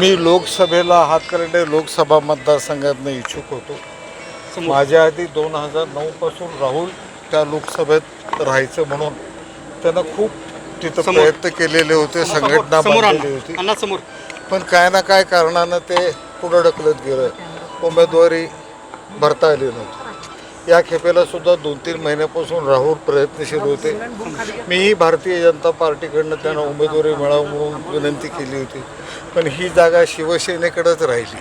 मी लोकसभेला हातकर्डे लोकसभा मतदारसंघातनं इच्छुक होतो. माझ्या आधी दोन हजार नऊपासून राहुल त्या लोकसभेत राहायचं म्हणून त्यानं खूप तिथं. प्रयत्न केलेले होते संघटना बांधलेली होती. पण काय ना काय कारणानं ते पुढं ढकलत गेलं. उमेदवारी भरता आली नव्हती. या खेपेला सुद्धा दोन तीन महिन्यापासून राहुल प्रयत्नशील होते. मीही भारतीय जनता पार्टीकडनं त्यांना उमेदवारी मिळावं म्हणून विनंती केली होती. पण ही जागा शिवसेनेकडेच राहिली.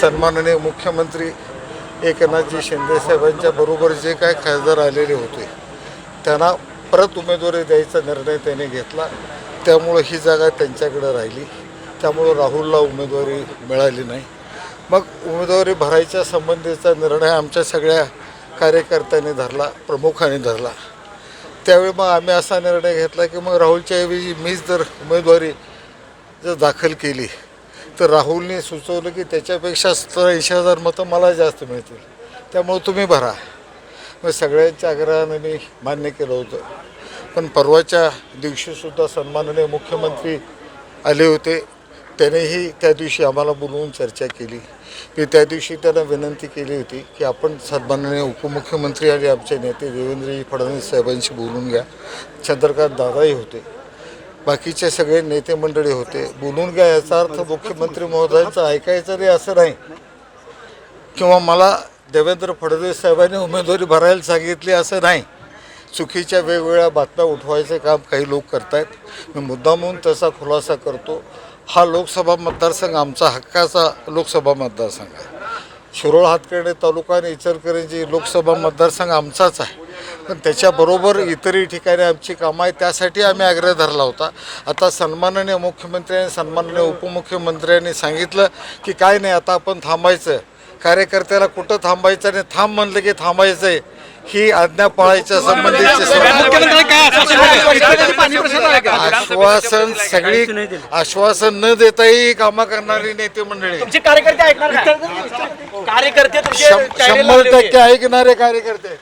सन्माननीय मुख्यमंत्री एकनाथजी शिंदेसाहेबांच्या बरोबर जे काय खासदार आलेले होते त्यांना परत उमेदवारी द्यायचा निर्णय त्याने घेतला. त्यामुळं ही जागा त्यांच्याकडे राहिली. त्यामुळं राहुलला उमेदवारी मिळाली नाही. मग उमेदवारी भरायच्या संबंधीचा निर्णय आमच्या सगळ्या कार्यकर्त्यांनी धरला प्रमुखांनी धरला. त्यावेळी मग आम्ही असा निर्णय घेतला की मग राहुलच्या ऐवजी मीच जर उमेदवारी जर दाखल केली तर राहुलने सुचवलं की त्याच्यापेक्षा सत्तर ऐंशी हजार मतं मला जास्त मिळतील. त्यामुळं तुम्ही भरा. मग सगळ्यांच्या आग्रहाने मी मान्य केलं होतं. पण परवाच्या दिवशीसुद्धा सन्माननीय मुख्यमंत्री आले होते. त्यानेही त्या दिवशी आम्हाला बोलवून चर्चा केली. मी त्या दिवशी त्यांना विनंती केली होती की आपण सन्माननीय उपमुख्यमंत्री आणि आमचे नेते देवेंद्रजी फडणवीस साहेबांशी बोलून घ्या. चंद्रकांत दादाही होते. बाकीचे सगळे नेते मंडळी होते. बोलून घ्या याचा अर्थ मुख्यमंत्री महोदयांचं ऐकायचं नाही असं नाही. किंवा मला देवेंद्र फडणवीस साहेबांनी उमेदवारी भरायला सांगितली असं नाही. चुकीच्या वेगवेगळ्या बातम्या उठवायचे काम काही लोक करतायत. मी मुद्दामहून तसा खुलासा करतो. हा लोकसभा मतदारसंघ आमचा हक्काचा लोकसभा मतदारसंघ आहे. शिरोळ हातकर्णी तालुका आणि इचलकरंजी लोकसभा मतदारसंघ आमचाच आहे. पण त्याच्याबरोबर इतरही ठिकाणी आमची कामं आहेत त्यासाठी आम्ही आग्रह धरला होता. आता सन्माननीय मुख्यमंत्री आणि सन्माननीय उपमुख्यमंत्र्यांनी सांगितलं की काय नाही आता आपण थांबायचं. कार्यकर्त्याला कुठं थांबायचं आणि थांब म्हणलं की थांबायचं आहे ही आज्ञा पाळायच्या काय आश्वासन सगळी आश्वासन न देताही कामं करणारी नेते मंडळी. तुमचे कार्यकर्ते शंभर. टक्के ऐकणारे कार्यकर्ते.